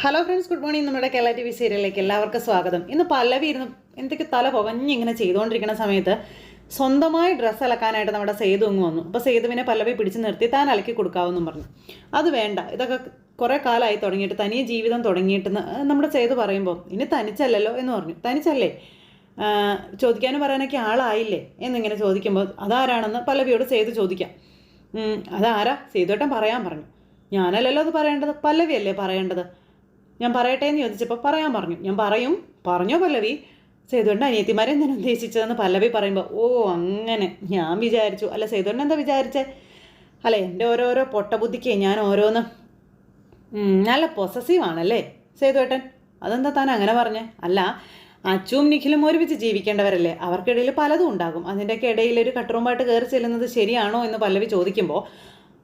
Hello friends good morning നമ്മുടെ Kerala T V സീരിയലിലേക്ക് എല്ലാവർക്കും സ്വാഗതം. ഇന്ന് പല്ലവി ഇരുന്ന് എന്തൊക്കെ തല പുകഞ്ഞിങ്ങനെ ചെയ്തുകൊണ്ടിരിക്കുന്ന സമയത്ത് സ്വന്തമായി ഡ്രസ്സ് അലക്കാനായിട്ട് നമ്മുടെ സേതു അങ്ങ് വന്നു. അപ്പോൾ സേതുവിനെ പല്ലവി പിടിച്ച് നിർത്തി താൻ അലക്കി കൊടുക്കാമെന്നും പറഞ്ഞു. അത് വേണ്ട. ഇതൊക്കെ കുറേ കാലമായി തുടങ്ങിയിട്ട് തനിയെ ജീവിതം തുടങ്ങിയിട്ട് നമ്മുടെ സേതു പറയുമ്പോൾ ഇനി തനിച്ചല്ലല്ലോ എന്ന് പറഞ്ഞു. തനിച്ചല്ലേ? ചോദിക്കാനും പറയാനൊക്കെ ആളായില്ലേ? എന്നിങ്ങനെ ചോദിക്കുമ്പോൾ അതാരാണെന്ന് പല്ലവിയോട് സേതു ചോദിക്കാം. അതാരാ? സേതുവേട്ടൻ പറയാൻ പറഞ്ഞു. ഞാനല്ലല്ലോ അത് പറയേണ്ടത്. പല്ലവിയല്ലേ പറയേണ്ടത്? ഞാൻ പറയട്ടെ എന്ന് ചോദിച്ചപ്പോൾ പറയാൻ പറഞ്ഞു. ഞാൻ പറയും പറഞ്ഞോ പല്ലവി. സേതുണ്ട് അനിയത്തിമാരെ ഞാൻ ഉദ്ദേശിച്ചതെന്ന് പല്ലവി പറയുമ്പോൾ ഓ അങ്ങനെ. ഞാൻ വിചാരിച്ചു അല്ല സേതുണ്ട് എന്താ വിചാരിച്ചേ? അല്ല എന്റെ ഓരോരോ പൊട്ടബുദ്ധിക്ക് ഞാൻ ഓരോന്ന് നല്ല പൊസസീവ് ആണല്ലേ സേതുവേട്ടൻ. അതെന്താ താൻ അങ്ങനെ പറഞ്ഞേ? അല്ല അച്ചുവും നിഖിലും ഒരുമിച്ച് ജീവിക്കേണ്ടവരല്ലേ അവർക്കിടയിൽ പലതും ഉണ്ടാകും. അതിന്റെയൊക്കെ ഇടയിൽ ഒരു കട്ടറുമായിട്ട് കയറി ചെല്ലുന്നത് ശരിയാണോ? എന്ന് പല്ലവി ചോദിക്കുമ്പോൾ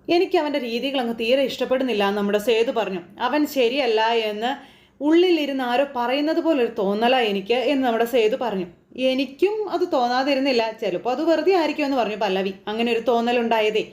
എനിക്ക് അവന്റെ രീതികൾ അങ്ങ് തീരെ ഇഷ്ടപ്പെടുന്നില്ല എന്ന് നമ്മുടെ സേതു പറഞ്ഞു. അവൻ ശരിയല്ല എന്ന് ഉള്ളിലിരുന്ന് ആരോ പറയുന്നത് പോലൊരു തോന്നല എനിക്ക് എന്ന് നമ്മുടെ സേതു പറഞ്ഞു. എനിക്കും അത് തോന്നാതിരുന്നില്ല. ചിലപ്പോൾ അത് വെറുതെ ആയിരിക്കും എന്ന് പറഞ്ഞു പല്ലവി. അങ്ങനെ ഒരു തോന്നലുണ്ടായതേ.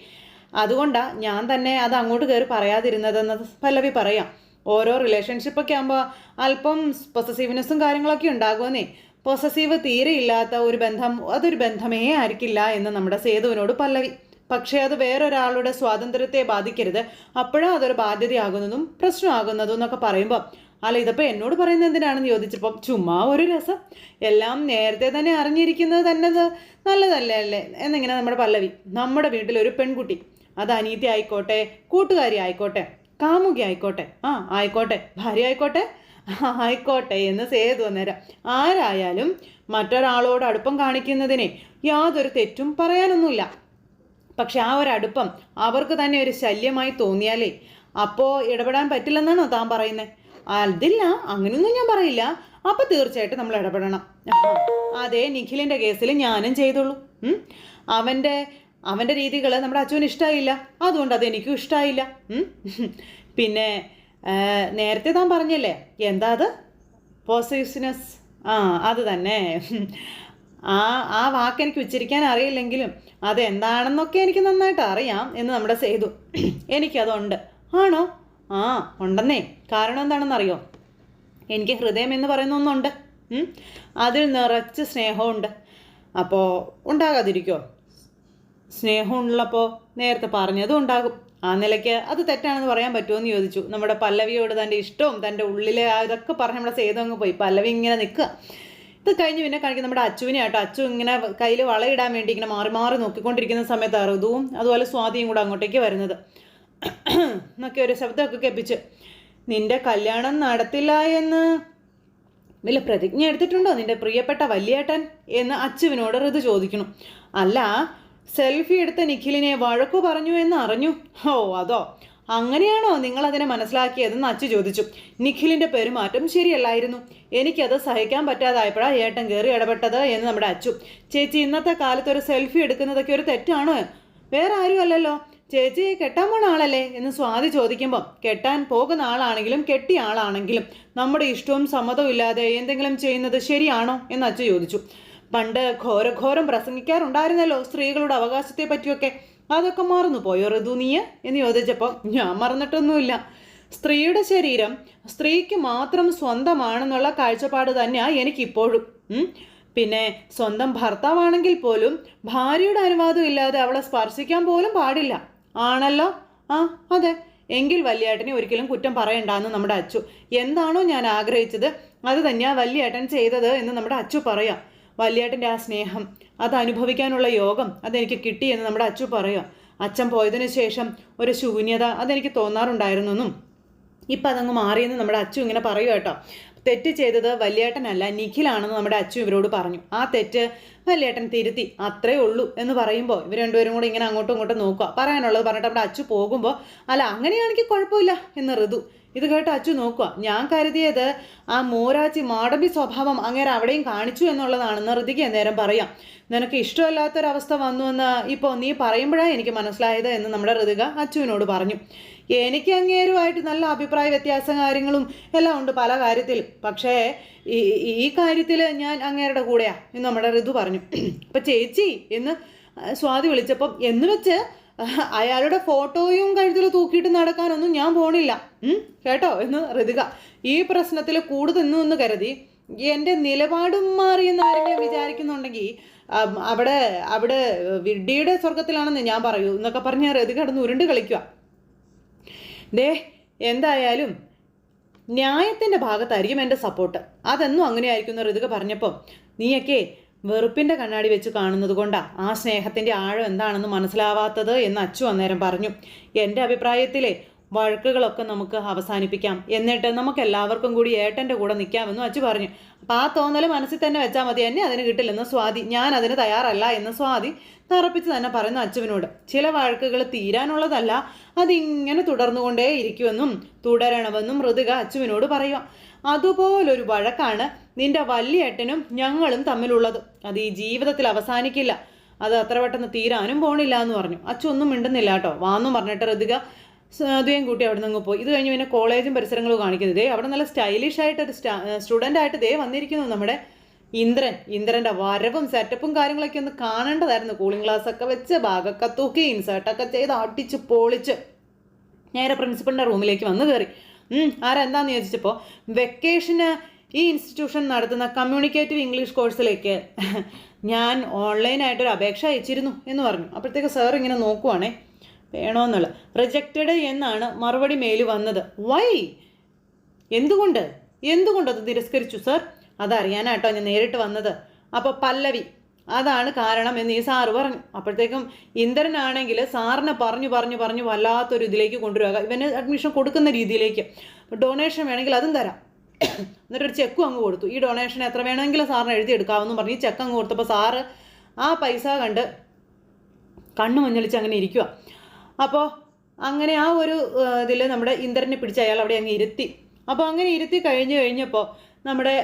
അതുകൊണ്ടാണ് ഞാൻ തന്നെ അത് അങ്ങോട്ട് കയറി പറയാതിരുന്നതെന്ന് പല്ലവി പറയാം. ഓരോ റിലേഷൻഷിപ്പൊക്കെ ആകുമ്പോൾ അല്പം പൊസസീവ്നെസ്സും കാര്യങ്ങളൊക്കെ ഉണ്ടാകുമെന്നേ. പൊസസീവ് തീരെ ഇല്ലാത്ത ഒരു ബന്ധം അതൊരു ബന്ധമേ ആയിരിക്കില്ല എന്ന് നമ്മുടെ സേതുവിനോട് പല്ലവി പക്ഷേ അത് വേറൊരാളുടെ സ്വാതന്ത്ര്യത്തെ ബാധിക്കരുത്. അപ്പോഴും അതൊരു ബാധ്യതയാകുന്നതും പ്രശ്നമാകുന്നതും എന്നൊക്കെ പറയുമ്പോൾ അല്ല ഇതിപ്പോൾ എന്നോട് പറയുന്നത് എന്തിനാണെന്ന് ചോദിച്ചപ്പോൾ ചുമ്മാ ഒരു രസം. എല്ലാം നേരത്തെ തന്നെ അറിഞ്ഞിരിക്കുന്നത് തന്നെ നല്ലതല്ലേ അല്ലേ? എന്നിങ്ങനെ നമ്മുടെ പല്ലവി. നമ്മുടെ വീട്ടിൽ ഒരു പെൺകുട്ടി. അത് അനീതി ആയിക്കോട്ടെ കൂട്ടുകാരി ആയിക്കോട്ടെ കാമുകി ആയിക്കോട്ടെ ആ ആയിക്കോട്ടെ ഭാര്യ ആയിക്കോട്ടെ ആയിക്കോട്ടെ എന്ന് സേതു അന്നേരം ആരായാലും മറ്റൊരാളോട് അടുപ്പം കാണിക്കുന്നതിനെ യാതൊരു തെറ്റും പറയാനൊന്നുമില്ല. പക്ഷെ ആ ഒരു അടുപ്പം അവർക്ക് തന്നെ ഒരു ശല്യമായി തോന്നിയാലേ. അപ്പോൾ ഇടപെടാൻ പറ്റില്ലെന്നാണോ താൻ പറയുന്നത് അതില്ല അങ്ങനെയൊന്നും ഞാൻ പറയില്ല. അപ്പോൾ തീർച്ചയായിട്ടും നമ്മൾ ഇടപെടണം. അതേ നിഖിലിന്റെ കേസിൽ ഞാനും ചെയ്തോളൂ. അവന്റെ അവന്റെ രീതികൾ നമ്മുടെ അച്ഛന് ഇഷ്ടമായില്ല അതുകൊണ്ട് അത് എനിക്കും ഇഷ്ടമായില്ല പിന്നെ നേരത്തെ താൻ പറഞ്ഞല്ലേ? എന്താ അത്? പോസിറ്റീവ്നെസ് ആ അത് തന്നെ. ആ ആ വാക്ക് എനിക്ക് ഉച്ചരിക്കാൻ അറിയില്ലെങ്കിലും അതെന്താണെന്നൊക്കെ എനിക്ക് നന്നായിട്ട് അറിയാം എന്ന് നമ്മുടെ സേതു എനിക്കതുണ്ട്. ആണോ? ആ ഉണ്ടെന്നേ. കാരണം എന്താണെന്നറിയോ? എനിക്ക് ഹൃദയം എന്ന് പറയുന്ന ഒന്നുണ്ട്. അതിൽ നിറച്ച് സ്നേഹമുണ്ട്. അപ്പോൾ ഉണ്ടാകാതിരിക്കുമോ സ്നേഹമുള്ളപ്പോൾ നേരത്തെ പറഞ്ഞതും ഉണ്ടാകും. ആ നിലയ്ക്ക് അത് തെറ്റാണെന്ന് പറയാൻ പറ്റുമോ എന്ന് ചോദിച്ചു. നമ്മുടെ പല്ലവിയോട് തന്റെ ഇഷ്ടവും തന്റെ ഉള്ളിലെ ഇതൊക്കെ പറഞ്ഞ് നമ്മുടെ സേതു അങ്ങ് പോയി. പല്ലവി ഇങ്ങനെ നിൽക്കുക. ഇത് കഴിഞ്ഞ് പിന്നെ കാണിക്കും നമ്മുടെ അച്ചുവിനെ ആട്ടോ അച്ചു ഇങ്ങനെ കയ്യിൽ വളയിടാൻ വേണ്ടി ഇങ്ങനെ മാറി മാറി നോക്കിക്കൊണ്ടിരിക്കുന്ന സമയത്ത് അറുതും അതുപോലെ സ്വാതിയും കൂടെ അങ്ങോട്ടേക്ക് വരുന്നത്. എന്നൊക്കെ ഒരു ശബ്ദമൊക്കെ കേൾപ്പിച്ച് നിന്റെ കല്യാണം നടത്തില്ല എന്ന് വല്ല പ്രതിജ്ഞ എടുത്തിട്ടുണ്ടോ? നിന്റെ പ്രിയപ്പെട്ട വല്യേട്ടൻ? എന്ന് അച്ചുവിനോട് ഋതു ചോദിക്കണം അല്ല സെൽഫി എടുത്ത നിഖിലിനെ വഴക്കു പറഞ്ഞു എന്ന് അറിഞ്ഞു. ഓ അതോ? അങ്ങനെയാണോ നിങ്ങൾ അതിനെ മനസ്സിലാക്കിയതെന്ന് അച്ചു ചോദിച്ചു. നിഖിലിന്റെ പെരുമാറ്റം ശരിയല്ലായിരുന്നു. എനിക്കത് സഹിക്കാൻ പറ്റാതായപ്പോഴാണ് ഏട്ടൻ കയറി ഇടപെട്ടത് എന്ന് നമ്മുടെ അച്ചു. ചേച്ചി ഇന്നത്തെ കാലത്ത് ഒരു സെൽഫി എടുക്കുന്നതൊക്കെ ഒരു തെറ്റാണ്. വേറെ ആരും അല്ലല്ലോ. ചേച്ചി കെട്ടാൻ പോണ ആളല്ലേ എന്ന് സ്വാതി ചോദിക്കുമ്പോൾ കെട്ടാൻ പോകുന്ന ആളാണെങ്കിലും കെട്ടിയ ആളാണെങ്കിലും നമ്മുടെ ഇഷ്ടവും സമ്മതവും ഇല്ലാതെ എന്തെങ്കിലും ചെയ്യുന്നത് ശരിയാണോ എന്ന് അച്ചു ചോദിച്ചു. പണ്ട് ഘോരഘോരം പ്രസംഗിക്കാറുണ്ടായിരുന്നല്ലോ സ്ത്രീകളുടെ അവകാശത്തെ പറ്റിയൊക്കെ. അതൊക്കെ മറന്നു പോയോ ഋതു നീ എന്ന് ചോദിച്ചപ്പോൾ ഞാൻ മറന്നിട്ടൊന്നുമില്ല. സ്ത്രീയുടെ ശരീരം സ്ത്രീക്ക് മാത്രം സ്വന്തമാണെന്നുള്ള കാഴ്ചപ്പാട് തന്നെയാണ് എനിക്കിപ്പോഴും. പിന്നെ സ്വന്തം ഭർത്താവാണെങ്കിൽ പോലും ഭാര്യയുടെ അനുവാദം ഇല്ലാതെ അവളെ സ്പർശിക്കാൻ പോലും പാടില്ല. ആണല്ലോ? ആ അതെ. എങ്കിൽ വല്യേട്ടനെ ഒരിക്കലും കുറ്റം പറയണ്ടെന്ന് നമ്മുടെ അച്ചു. എന്താണോ ഞാൻ ആഗ്രഹിച്ചത് അത് തന്നെയാ വല്യേട്ടൻ ചെയ്തത് എന്ന് നമ്മുടെ അച്ചു പറയാം. വല്യേട്ടന്റെ ആ സ്നേഹം അത് അനുഭവിക്കാനുള്ള യോഗം അതെനിക്ക് കിട്ടിയെന്ന് നമ്മുടെ അച്ചു പറയുക അച്ഛൻ പോയതിനു ശേഷം ഒരു ശൂന്യത അതെനിക്ക് തോന്നാറുണ്ടായിരുന്നെന്നും ഇപ്പം അതങ്ങ് മാറിയെന്ന് നമ്മുടെ അച്ചു ഇങ്ങനെ പറയുക കേട്ടോ. തെറ്റ് ചെയ്തത് വല്യേട്ടനല്ല നിഖിലാണെന്ന് നമ്മുടെ അച്ചു ഇവരോട് പറഞ്ഞു. ആ തെറ്റ് വല്യേട്ടൻ തിരുത്തി അത്രേ ഉള്ളൂ എന്ന് പറയുമ്പോൾ ഇവർ രണ്ടുപേരും കൂടെ ഇങ്ങനെ അങ്ങോട്ടും ഇങ്ങോട്ടും നോക്കുക പറയാനുള്ളത് പറഞ്ഞിട്ട് നമ്മുടെ അച്ചു പോകുമ്പോൾ അല്ല അങ്ങനെയാണെങ്കിൽ കുഴപ്പമില്ല എന്ന് ഋതു. ഇത് കേട്ട് അച്ചു നോക്കുക. ഞാൻ കരുതിയത് ആ മോരാച്ചി മാടമ്പി സ്വഭാവം അങ്ങനെ അവിടെയും കാണിച്ചു എന്നുള്ളതാണെന്ന് ഋതിക്ക് നേരം പറയാം. നിനക്ക് ഇഷ്ടമല്ലാത്തൊരവസ്ഥ വന്നുവെന്ന് ഇപ്പോൾ നീ പറയുമ്പോഴാണ് എനിക്ക് മനസ്സിലായത് എന്ന് നമ്മുടെ ഋതിക അച്ചുവിനോട് പറഞ്ഞു. എനിക്ക് അങ്ങേരുമായിട്ട് നല്ല അഭിപ്രായ വ്യത്യാസ കാര്യങ്ങളും എല്ലാം ഉണ്ട് പല കാര്യത്തിൽ. പക്ഷേ ഈ ഈ കാര്യത്തിൽ ഞാൻ അങ്ങേരുടെ കൂടെയാണ് എന്ന് നമ്മുടെ ഋതു പറഞ്ഞു. അപ്പം ചേച്ചി എന്ന് സ്വാതി വിളിച്ചപ്പം എന്ന് വെച്ച് അയാളുടെ ഫോട്ടോയും കഴുത്തിൽ തൂക്കിയിട്ട് നടക്കാനൊന്നും ഞാൻ പോണില്ല. കേട്ടോ? എന്ന് ഋതിക ഈ പ്രശ്നത്തിൽ കൂടുതൽ എന്ന് കരുതി. എന്റെ നിലപാടും മാറി എന്ന് ആരെങ്കിലും വിചാരിക്കുന്നുണ്ടെങ്കിൽ അവിടെ അവിടെ വിഡ്ഡിയുടെ സ്വർഗത്തിലാണെന്ന് ഞാൻ പറയൂ എന്നൊക്കെ പറഞ്ഞ് ഋതിക കിടന്ന് ഉരുണ്ട് കളിക്കുക ദേ എന്തായാലും ന്യായത്തിന്റെ ഭാഗത്തായിരിക്കും എന്റെ സപ്പോർട്ട്. അതെന്നും അങ്ങനെയായിരിക്കും എന്ന് ഋതുക പറഞ്ഞപ്പോൾ നീയൊക്കെ വെറുപ്പിന്റെ കണ്ണാടി വെച്ച് കാണുന്നത് കൊണ്ടാ. ആ സ്നേഹത്തിന്റെ ആഴം എന്താണെന്ന് മനസ്സിലാവാത്തത് എന്ന് അച്ചു അന്നേരം പറഞ്ഞു. എന്റെ അഭിപ്രായത്തിലെ വഴക്കുകളൊക്കെ നമുക്ക് അവസാനിപ്പിക്കാം. എന്നിട്ട് നമുക്ക് എല്ലാവർക്കും കൂടി ഏട്ടന്റെ കൂടെ നിൽക്കാമെന്നും അച്ചു പറഞ്ഞു. അപ്പോൾ ആ തോന്നൽ മനസ്സിൽ തന്നെ വെച്ചാൽ മതി. എന്നെ അതിന് കിട്ടില്ലെന്ന് സ്വാതി. ഞാൻ അതിന് തയ്യാറല്ല എന്ന് സ്വാതി തറപ്പിച്ച് തന്നെ പറയുന്നു അച്ചുവിനോട് ചില വഴക്കുകൾ തീരാനുള്ളതല്ല അതിങ്ങനെ തുടർന്നുകൊണ്ടേ ഇരിക്കുമെന്നും തുടരണമെന്നും ഋതുക അച്ചുവിനോട് പറയുക. അതുപോലൊരു വഴക്കാണ് നിന്റെ വല്യേട്ടനും ഞങ്ങളും തമ്മിലുള്ളത്. അത് ഈ ജീവിതത്തിൽ അവസാനിക്കില്ല. അത് അത്ര പെട്ടെന്ന് തീരാനും പോണില്ല എന്ന് പറഞ്ഞു. അച്ചു ഒന്നും മിണ്ടുന്നില്ല കേട്ടോ. വാന്നും പറഞ്ഞിട്ട് ഋതിക അതും കൂട്ടി അവിടെ നിന്ന് പോയി. ഇത് കഴിഞ്ഞ് പിന്നെ കോളേജും പരിസരങ്ങളും കാണിക്കുന്നത് അവിടെ നല്ല സ്റ്റൈലിഷ് ആയിട്ട് ഒരു സ്റ്റുഡന്റ് ആയിട്ട് ദേ വന്നിരിക്കുന്നു നമ്മുടെ ഇന്ദ്രൻ ഇന്ദ്രന്റെ വരവും സെറ്റപ്പും കാര്യങ്ങളൊക്കെ ഒന്ന് കാണേണ്ടതായിരുന്നു. കൂളിംഗ് ഗ്ലാസ് ഒക്കെ വെച്ച് ബാഗൊക്കെ തൂക്കി ഇൻസേർട്ടൊക്കെ ചെയ്ത് അടിച്ച് പൊളിച്ച്. നേരെ പ്രിൻസിപ്പളിന്റെ റൂമിലേക്ക് വന്ന് കയറി ആരെന്താന്ന് ചോദിച്ചപ്പോൾ വെക്കേഷന് ഈ ഇൻസ്റ്റിറ്റ്യൂഷൻ നടത്തുന്ന കമ്മ്യൂണിക്കേറ്റീവ് ഇംഗ്ലീഷ് കോഴ്സിലേക്ക് ഞാൻ ഓൺലൈനായിട്ടൊരു അപേക്ഷ അയച്ചിരുന്നു എന്ന് പറഞ്ഞു. അപ്പോഴത്തേക്ക് സാർ ഇങ്ങനെ നോക്കുവാണേ വേണമെന്നുള്ള റിജക്റ്റഡ് എന്നാണ് മറുപടി മെയിൽ വന്നത്. വൈ എന്തുകൊണ്ട്? എന്തുകൊണ്ട് അത് തിരസ്കരിച്ചു സർ അതറിയാനാട്ടോ ഞാൻ നേരിട്ട് വന്നത്. അപ്പോൾ പല്ലവി അതാണ് കാരണം എന്ന് ഈ സാറ് പറഞ്ഞു. അപ്പോഴത്തേക്കും ഇന്ദ്രനാണെങ്കിൽ സാറിനെ പറഞ്ഞു പറഞ്ഞു പറഞ്ഞു വല്ലാത്തൊരു ഇതിലേക്ക് കൊണ്ടുവരിക. ഇവന് അഡ്മിഷൻ കൊടുക്കുന്ന രീതിയിലേക്ക്. ഡൊണേഷൻ വേണമെങ്കിൽ അതും തരാം. എന്നിട്ടൊരു ചെക്കും അങ്ങ് കൊടുത്തു. ഈ ഡൊണേഷൻ എത്ര വേണമെങ്കിലും സാറിന് എഴുതിയെടുക്കാമെന്ന് പറഞ്ഞ് ഈ ചെക്ക് അങ്ങ് കൊടുത്തപ്പോൾ സാറ് ആ പൈസ കണ്ട് കണ്ണു മഞ്ഞളിച്ച് അങ്ങനെ ഇരിക്കുക അപ്പോൾ അങ്ങനെ ആ ഒരു ഇതിൽ നമ്മുടെ ഇന്ദ്രനെ പിടിച്ച് അയാൾ അവിടെ അങ്ങ് ഇരുത്തി. അപ്പോൾ അങ്ങനെ ഇരുത്തി കഴിഞ്ഞ് കഴിഞ്ഞപ്പോൾ നമ്മുടെ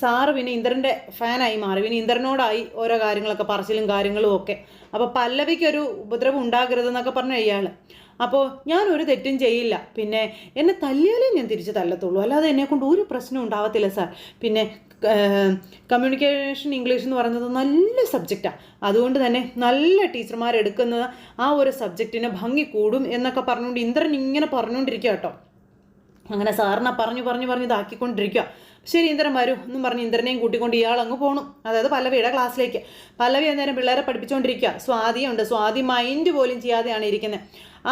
സാറ് പിന്നെ ഇന്ദ്രന്റെ ഫാനായി മാറി. പിന്നെ ഇന്ദ്രനോടായി ഓരോ കാര്യങ്ങളൊക്കെ പറച്ചിലും കാര്യങ്ങളും ഒക്കെ. അപ്പോൾ പല്ലവിക്കൊരു ഉപദ്രവം ഉണ്ടാകരുതെന്നൊക്കെ പറഞ്ഞു ഇയാൾ അപ്പോൾ ഞാനൊരു തെറ്റും ചെയ്യില്ല. പിന്നെ എന്നെ തല്ലിയാലേ ഞാൻ തിരിച്ച് തല്ലത്തുള്ളൂ. അല്ലാതെ എന്നെ കൊണ്ട് ഒരു പ്രശ്നം ഉണ്ടാവത്തില്ല സാർ. പിന്നെ കമ്മ്യൂണിക്കേഷൻ ഇംഗ്ലീഷ് എന്ന് പറയുന്നത് നല്ല സബ്ജക്റ്റാണ് അതുകൊണ്ട് തന്നെ നല്ല ടീച്ചർമാരെടുക്കുന്നത് ആ ഒരു സബ്ജക്റ്റിന് ഭംഗി കൂടും എന്നൊക്കെ പറഞ്ഞുകൊണ്ട് ഇന്ദ്രൻ ഇങ്ങനെ പറഞ്ഞുകൊണ്ടിരിക്കുക കേട്ടോ. അങ്ങനെ സാറിനെ പറഞ്ഞു പറഞ്ഞു പറഞ്ഞു ഇതാക്കിക്കൊണ്ടിരിക്കുക ശരി ഇന്ദ്രൻ വരൂ. എന്നും പറഞ്ഞ് ഇന്ദ്രനെയും കൂട്ടിക്കൊണ്ട് ഇയാൾ അങ്ങ് പോണു. അതായത് പല്ലവിയുടെ ക്ലാസ്സിലേക്ക്. പല്ലവി അന്നേരം പിള്ളേരെ പഠിപ്പിച്ചുകൊണ്ടിരിക്കുക സ്വാതിയുണ്ട്. സ്വാതി മൈൻഡ് പോലും ചെയ്യാതെയാണ് ഇരിക്കുന്നത്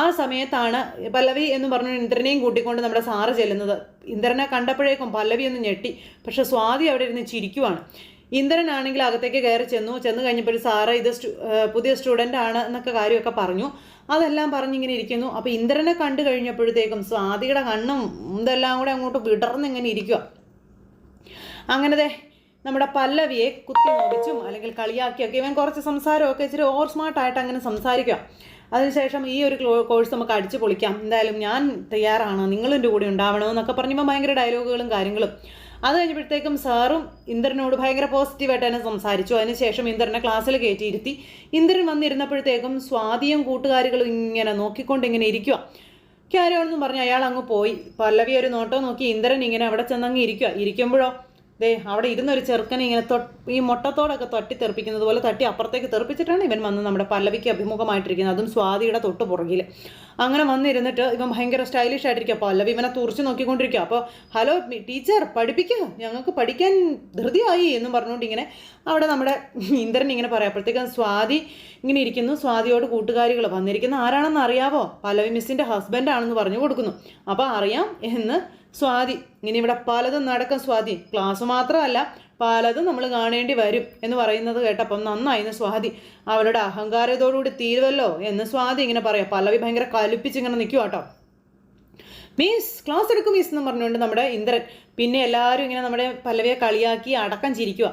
ആ സമയത്താണ് പല്ലവി എന്ന് പറഞ്ഞു ഇന്ദ്രനെയും കൂട്ടിക്കൊണ്ട് നമ്മുടെ സാറ് ചെല്ലുന്നത്. ഇന്ദ്രനെ കണ്ടപ്പോഴേക്കും പല്ലവി ഒന്ന് ഞെട്ടി. പക്ഷെ സ്വാതി അവിടെ ഇരുന്ന് ചിരിക്കുവാണ്. ഇന്ദ്രനാണെങ്കിൽ അകത്തേക്ക് കയറി ചെന്നു. ചെന്ന് കഴിഞ്ഞപ്പോൾ സാറ് ഇത് പുതിയ സ്റ്റുഡന്റ് ആണ് എന്നൊക്കെ കാര്യമൊക്കെ പറഞ്ഞു. അതെല്ലാം പറഞ്ഞിങ്ങനെ ഇരിക്കുന്നു. അപ്പോൾ ഇന്ദ്രനെ കണ്ടു കഴിഞ്ഞപ്പോഴത്തേക്കും സ്വാതിയുടെ കണ്ണും ഇതെല്ലാം കൂടെ അങ്ങോട്ട് വിടർന്നിങ്ങനെ ഇരിക്കുക അങ്ങനത്തെ നമ്മുടെ പല്ലവിയെ കുത്തി നോവിച്ചും അല്ലെങ്കിൽ കളിയാക്കിയൊക്കെ ഇവൻ കുറച്ച് സംസാരമൊക്കെ ഇച്ചിരി ഓവർ സ്മാർട്ടായിട്ട് അങ്ങനെ സംസാരിക്കുക അതിനുശേഷം ഈ ഒരു കോഴ്സ് നമുക്ക് അടിച്ചു പൊളിക്കാം. എന്തായാലും ഞാൻ തയ്യാറാണ്. നിങ്ങളെന്റെ കൂടെ ഉണ്ടാവണമെന്നൊക്കെ പറഞ്ഞപ്പോൾ ഭയങ്കര ഡയലോഗുകളും കാര്യങ്ങളും. അത് കഴിഞ്ഞപ്പോഴത്തേക്കും സാറും ഇന്ദ്രനോട് ഭയങ്കര പോസിറ്റീവായിട്ട് തന്നെ സംസാരിച്ചു. അതിനുശേഷം ഇന്ദ്രനെ ക്ലാസ്സിൽ കയറ്റിയിരുത്തി. ഇന്ദ്രൻ വന്നിരുന്നപ്പോഴത്തേക്കും സ്വാതിയും കൂട്ടുകാരികളും ഇങ്ങനെ നോക്കിക്കൊണ്ട് ഇങ്ങനെ ഇരിക്കുക കാര്യമാണെന്നും പറഞ്ഞ് അയാൾ അങ്ങ് പോയി. പല്ലവി ഒരു നോട്ടോ നോക്കി ഇന്ദ്രൻ ഇങ്ങനെ അവിടെ ചെന്നങ്ങ് ഇരിക്കുക ഇരിക്കുമ്പോഴോ ദേ അവിടെ ഇരുന്നൊരു ചെറുക്കനെ ഇങ്ങനെ ഈ മുട്ടത്തോടൊക്കെ തട്ടി തെറിപ്പിക്കുന്നത് പോലെ തട്ടി അപ്പുറത്തേക്ക് തെറിപ്പിച്ചിട്ടാണ് ഇവൻ വന്ന് നമ്മുടെ പല്ലവിക്ക് അഭിമുഖമായിട്ടിരിക്കുന്നത്. അതും സ്വാതിയുടെ തൊട്ട് പുറകിൽ അങ്ങനെ വന്നിരുന്നിട്ട് ഇവൻ ഭയങ്കര സ്റ്റൈലിഷ് ആയിട്ടിരിക്കുക പല്ലവി ഇവനെ തുറച്ച് നോക്കിക്കൊണ്ടിരിക്കുക അപ്പോൾ ഹലോ ടീച്ചർ പഠിപ്പിക്കുക ഞങ്ങൾക്ക് പഠിക്കാൻ ധൃതിയായി എന്നും പറഞ്ഞുകൊണ്ട് ഇങ്ങനെ അവിടെ നമ്മുടെ ഇന്ദ്രൻ ഇങ്ങനെ പറയാം. സ്വാതി ഇങ്ങനെ ഇരിക്കുന്നു. സ്വാതിയോട് കൂട്ടുകാരികൾ വന്നിരിക്കുന്നു. ആരാണെന്ന് അറിയാവോ? പല്ലവി മിസ്സിന്റെ ഹസ്ബൻഡാണെന്ന് പറഞ്ഞു കൊടുക്കുന്നു. അപ്പോൾ അറിയാം എന്ന് സ്വാതി ഇനി ഇവിടെ പലതും നടക്കും സ്വാതി. ക്ലാസ് മാത്രമല്ല പലതും നമ്മൾ കാണേണ്ടി വരും എന്ന് പറയുന്നത് കേട്ടപ്പം നന്നായിരുന്നു സ്വാതി. അവളുടെ അഹങ്കാരത്തോടുകൂടി തീരുവല്ലോ എന്ന് സ്വാതി ഇങ്ങനെ പറയാം. പല്ലവി ഭയങ്കര കലുപ്പിച്ച് ഇങ്ങനെ നിൽക്കുക കേട്ടോ. മീസ് ക്ലാസ് എടുക്കും മീസ് എന്ന് പറഞ്ഞുകൊണ്ട് നമ്മുടെ ഇന്ദ്രൻ പിന്നെ എല്ലാവരും ഇങ്ങനെ നമ്മുടെ പല്ലവിയെ കളിയാക്കി അടക്കം ചിരിക്കുക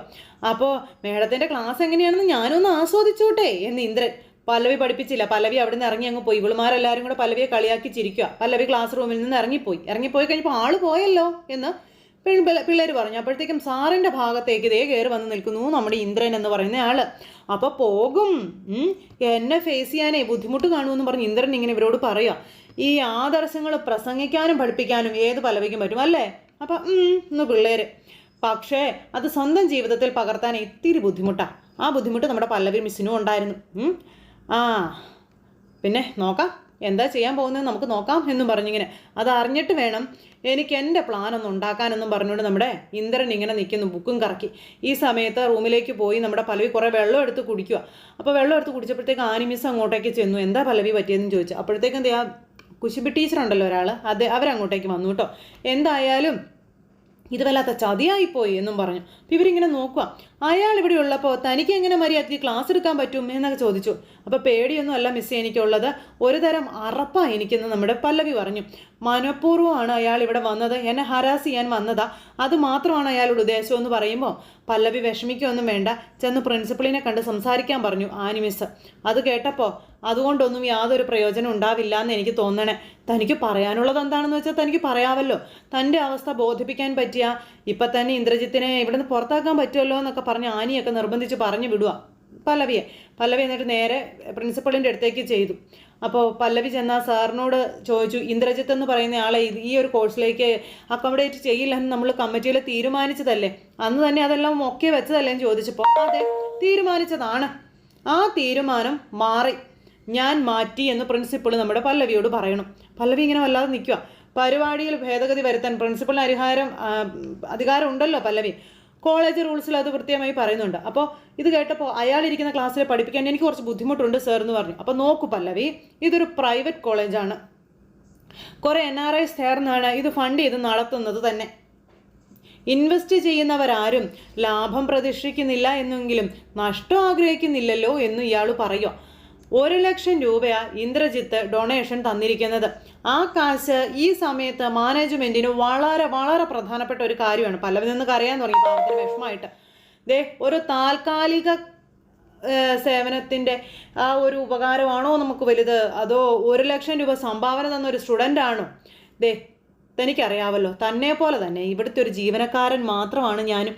അപ്പോൾ മേഡത്തിന്റെ ക്ലാസ് എങ്ങനെയാണെന്ന് ഞാനൊന്ന് ആസ്വദിച്ചോട്ടെ എന്ന് ഇന്ദ്രൻ പല്ലവി പഠിപ്പിച്ചില്ല. പല്ലവി അവിടെ നിന്ന് ഇറങ്ങി അങ്ങ് പോയി. ഇവളുമാരെല്ലാവരും കൂടെ പല്ലവിയെ കളിയാക്കി ചിരിക്കുക. പല്ലവി ക്ലാസ് റൂമിൽ നിന്ന് ഇറങ്ങിപ്പോയി. ഇറങ്ങിപ്പോയി കഴിഞ്ഞപ്പോൾ ആൾ പോയല്ലോ എന്ന് പിള്ളേർ പറഞ്ഞു. അപ്പോഴത്തേക്കും സാറിന്റെ ഭാഗത്തേക്ക് ഇതേ കയറി വന്ന് നിൽക്കുന്നു നമ്മുടെ ഇന്ദ്രൻ എന്ന് പറയുന്ന ആൾ അപ്പോൾ പോകും. എന്നെ ഫേസ് ചെയ്യാനേ ബുദ്ധിമുട്ട് കാണുമെന്ന് പറഞ്ഞ് ഇന്ദ്രൻ ഇങ്ങനെ ഇവരോട് പറയുക ഈ ആദർശങ്ങൾ പ്രസംഗിക്കാനും പഠിപ്പിക്കാനും ഏത് പലവിക്കും പറ്റും അല്ലേ? അപ്പം ഉം, എന്ന് പിള്ളേർ പക്ഷേ അത് സ്വന്തം ജീവിതത്തിൽ പകർത്താൻ ഇത്തിരി ബുദ്ധിമുട്ടാണ് ആ ബുദ്ധിമുട്ട് നമ്മുടെ പല്ലവി മിസ്സിനും ഉണ്ടായിരുന്നു. ആ പിന്നെ നോക്കാം. എന്താ ചെയ്യാൻ പോകുന്നത്? നമുക്ക് നോക്കാം എന്നും പറഞ്ഞിങ്ങനെ. അത് അറിഞ്ഞിട്ട് വേണം എനിക്ക് എന്റെ പ്ലാൻ ഒന്നും ഉണ്ടാക്കാനെന്നും പറഞ്ഞുകൊണ്ട് നമ്മുടെ ഇന്ദ്രൻ ഇങ്ങനെ നിൽക്കുന്നു ബുക്കും കറക്കി. ഈ സമയത്ത് റൂമിലേക്ക് പോയി നമ്മുടെ പലവി കുറേ വെള്ളം എടുത്ത് കുടിക്കുക. അപ്പോൾ വെള്ളം എടുത്ത് കുടിച്ചപ്പോഴത്തേക്ക് ആനിമിസ് അങ്ങോട്ടേക്ക് ചെന്നു. എന്താ പലവി പറ്റിയതെന്ന് ചോദിച്ചു. അപ്പോഴത്തേക്കും എന്താ കുശിബി ടീച്ചറുണ്ടല്ലോ ഒരാൾ അത് അവരങ്ങോട്ടേക്ക് വന്നു കേട്ടോ. എന്തായാലും ഇത് വല്ലാത്ത ചതിയായിപ്പോയി എന്നും പറഞ്ഞു. അപ്പം ഇവരിങ്ങനെ നോക്കുക. അയാൾ ഇവിടെ ഉള്ളപ്പോൾ തനിക്ക് എങ്ങനെ മര്യാദയ്ക്ക് ക്ലാസ് എടുക്കാൻ പറ്റും എന്നൊക്കെ ചോദിച്ചു. അപ്പോൾ പേടിയൊന്നും അല്ല മിസ് എനിക്കുള്ളത്. ഒരു തരം അറപ്പാ എനിക്കെന്ന് നമ്മുടെ പല്ലവി പറഞ്ഞു. മനഃപൂർവമാണ് അയാൾ ഇവിടെ വന്നത്. എന്നെ ഹരാസ് ചെയ്യാൻ വന്നതാ. അത് മാത്രമാണ് അയാളുടെ ഉദ്ദേശം എന്ന് പറയുമ്പോൾ പല്ലവി വിഷമിക്കൊന്നും വേണ്ട. ചെന്ന് പ്രിൻസിപ്പളിനെ കണ്ട് സംസാരിക്കാൻ പറഞ്ഞു ആനി മിസ് അത് കേട്ടപ്പോൾ അതുകൊണ്ടൊന്നും യാതൊരു പ്രയോജനം ഉണ്ടാവില്ല എന്ന് എനിക്ക് തോന്നണേ. തനിക്ക് പറയാനുള്ളത് എന്താണെന്ന് വെച്ചാൽ തനിക്ക് പറയാമല്ലോ തന്റെ അവസ്ഥ ബോധിപ്പിക്കാൻ പറ്റിയ ഇപ്പം തന്നെ ഇന്ദ്രജിത്തിനെ ഇവിടുന്ന് പുറത്താക്കാൻ പറ്റുമല്ലോ എന്നൊക്കെ പറഞ്ഞ് ആനിയൊക്കെ നിർബന്ധിച്ച് പറഞ്ഞു വിടുക പല്ലവിയെ. പല്ലവി എന്നിട്ട് നേരെ പ്രിൻസിപ്പളിന്റെ അടുത്തേക്ക് ചെയ്തു. അപ്പോൾ പല്ലവി ചെന്ന സാറിനോട് ചോദിച്ചു ഇന്ദ്രജിത്ത് എന്ന് പറയുന്ന ആളെ ഈ ഒരു കോഴ്സിലേക്ക് അക്കോമഡേറ്റ് ചെയ്യില്ലെന്ന് നമ്മൾ കമ്മിറ്റിയിൽ തീരുമാനിച്ചതല്ലേ? അന്ന് തന്നെ അതെല്ലാം ഒക്കെ വെച്ചതല്ലേ? എന്ന് ചോദിച്ചപ്പോൾ അതെ തീരുമാനിച്ചതാണ്. ആ തീരുമാനം മാറി. ഞാൻ മാറ്റി എന്ന് പ്രിൻസിപ്പൾ നമ്മുടെ പല്ലവിയോട് പറയണം. പല്ലവി ഇങ്ങനെ വല്ലാതെ നിൽക്കുക പരിപാടിയിൽ ഭേദഗതി വരുത്താൻ പ്രിൻസിപ്പളിന് അധികാരം അധികാരം ഉണ്ടല്ലോ പല്ലവി. കോളേജ് റൂൾസിൽ അത് കൃത്യമായി പറയുന്നുണ്ട്. അപ്പോൾ ഇത് കേട്ടപ്പോൾ അയാളിരിക്കുന്ന ക്ലാസ്സിൽ പഠിപ്പിക്കാൻ എനിക്ക് കുറച്ച് ബുദ്ധിമുട്ടുണ്ട് സാർ എന്ന് പറഞ്ഞു. അപ്പോൾ നോക്കൂ പല്ലവി ഇതൊരു പ്രൈവറ്റ് കോളേജാണ് കുറേ എൻ ആർ ഐസ് ചേർന്നാണ് ഇത് ഫണ്ട് ചെയ്ത് നടത്തുന്നത് തന്നെ. ഇൻവെസ്റ്റ് ചെയ്യുന്നവരാരും ലാഭം പ്രതീക്ഷിക്കുന്നില്ല എന്നെങ്കിലും നഷ്ടം ആഗ്രഹിക്കുന്നില്ലല്ലോ എന്ന് ഇയാൾ പറയുക ഒരു ലക്ഷം രൂപയാണ് ഇന്ദ്രജിത്ത് ഡൊണേഷൻ തന്നിരിക്കുന്നത്. ആ കാശ് ഈ സമയത്ത് മാനേജ്മെന്റിന് വളരെ വളരെ പ്രധാനപ്പെട്ട ഒരു കാര്യമാണ്. പലവിൽ നിന്ന് അറിയാൻ തുടങ്ങി. പാവത്തിന് വിഷമമായിട്ട് ദേ ഒരു താൽക്കാലിക സേവനത്തിന്റെ ആ ഒരു ഉപകാരമാണോ നമുക്ക് വലുത്? അതോ ഒരു ലക്ഷം രൂപ സംഭാവന തന്ന ഒരു സ്റ്റുഡന്റ് ആണോ ദേ തനിക്കറിയാവല്ലോ. തന്നെ പോലെ തന്നെ ഇവിടുത്തെ ഒരു ജീവനക്കാരൻ മാത്രമാണ് ഞാനും.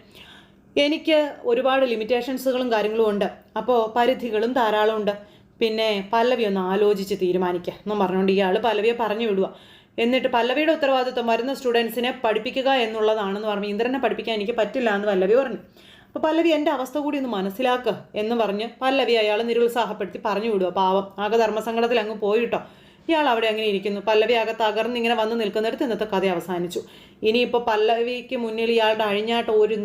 എനിക്ക് ഒരുപാട് ലിമിറ്റേഷൻസുകളും കാര്യങ്ങളും ഉണ്ട്. അപ്പോൾ പരിധികളും ധാരാളം ഉണ്ട് പിന്നെ പല്ലവി ഒന്ന് ആലോചിച്ച് തീരുമാനിക്കുക എന്നും പറഞ്ഞുകൊണ്ട് ഇയാൾ പല്ലവിയെ പറഞ്ഞു വിടുക എന്നിട്ട് പല്ലവിയുടെ ഉത്തരവാദിത്വം വരുന്ന സ്റ്റുഡൻസിനെ പഠിപ്പിക്കുക എന്നുള്ളതാണെന്ന് പറഞ്ഞു ഇന്ദ്രനെ പഠിപ്പിക്കാൻ എനിക്ക് പറ്റില്ല എന്ന് പല്ലവി പറഞ്ഞു. അപ്പോൾ പല്ലവി എന്റെ അവസ്ഥ കൂടി ഒന്ന് മനസ്സിലാക്കുക എന്ന് പറഞ്ഞ് പല്ലവി അയാൾ നിരുത്സാഹപ്പെടുത്തി പറഞ്ഞു വിടുക പാവം. ആകെ ധർമ്മസങ്കടത്തിൽ അങ്ങ് പോയിട്ടോ. ഇയാൾ അവിടെ അങ്ങനെ ഇരിക്കുന്നു. പല്ലവി ആകെ തകർന്ന് ഇങ്ങനെ വന്ന് നിൽക്കുന്നിടത്ത് ഇന്നത്തെ കഥ അവസാനിച്ചു. ഇനിയിപ്പോൾ പല്ലവിക്ക് മുന്നിൽ ഇയാളുടെ അഴിഞ്ഞാട്ടം ഒരു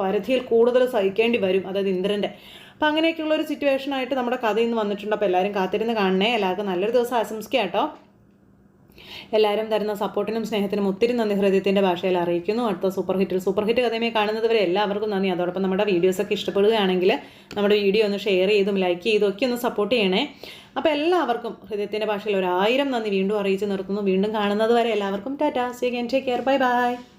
പരിധിയിൽ കൂടുതൽ സഹിക്കേണ്ടി വരും. അതായത് ഇന്ദ്രന്റെ അപ്പം അങ്ങനെയൊക്കെയുള്ള ഒരു സിറ്റുവേഷൻ ആയിട്ട് നമ്മുടെ കഥ ഇന്ന് വന്നിട്ടുണ്ട്. അപ്പോൾ എല്ലാവരും കാത്തിരുന്ന് കാണണേ. എല്ലാവർക്കും നല്ലൊരു ദിവസം ആശംസിക്കാം കേട്ടോ. എല്ലാവരും തരുന്ന സപ്പോർട്ടിനും സ്നേഹത്തിനും ഒത്തിരി നന്ദി. ഹൃദയത്തിന്റെ ഭാഷയിൽ അറിയിക്കുന്നു. അടുത്ത സൂപ്പർ ഹിറ്റിൽ സൂപ്പർ ഹിറ്റ് കഥയുമായി കാണുന്നത് വരെ എല്ലാവർക്കും നന്ദി. അതോടൊപ്പം നമ്മുടെ വീഡിയോസൊക്കെ ഇഷ്ടപ്പെടുകയാണെങ്കിൽ നമ്മുടെ വീഡിയോ ഒന്ന് ഷെയർ ചെയ്തും ലൈക്ക് ചെയ്തും ഒക്കെ ഒന്ന് സപ്പോർട്ട് ചെയ്യണേ. അപ്പോൾ എല്ലാവർക്കും ഹൃദയത്തിന്റെ ഭാഷയിൽ ഒരായിരം നന്ദി. വീണ്ടും അറിയിച്ച് നിർത്തുന്നു. വീണ്ടും കാണുന്നത് വരെ എല്ലാവർക്കും tata. See take care bye bye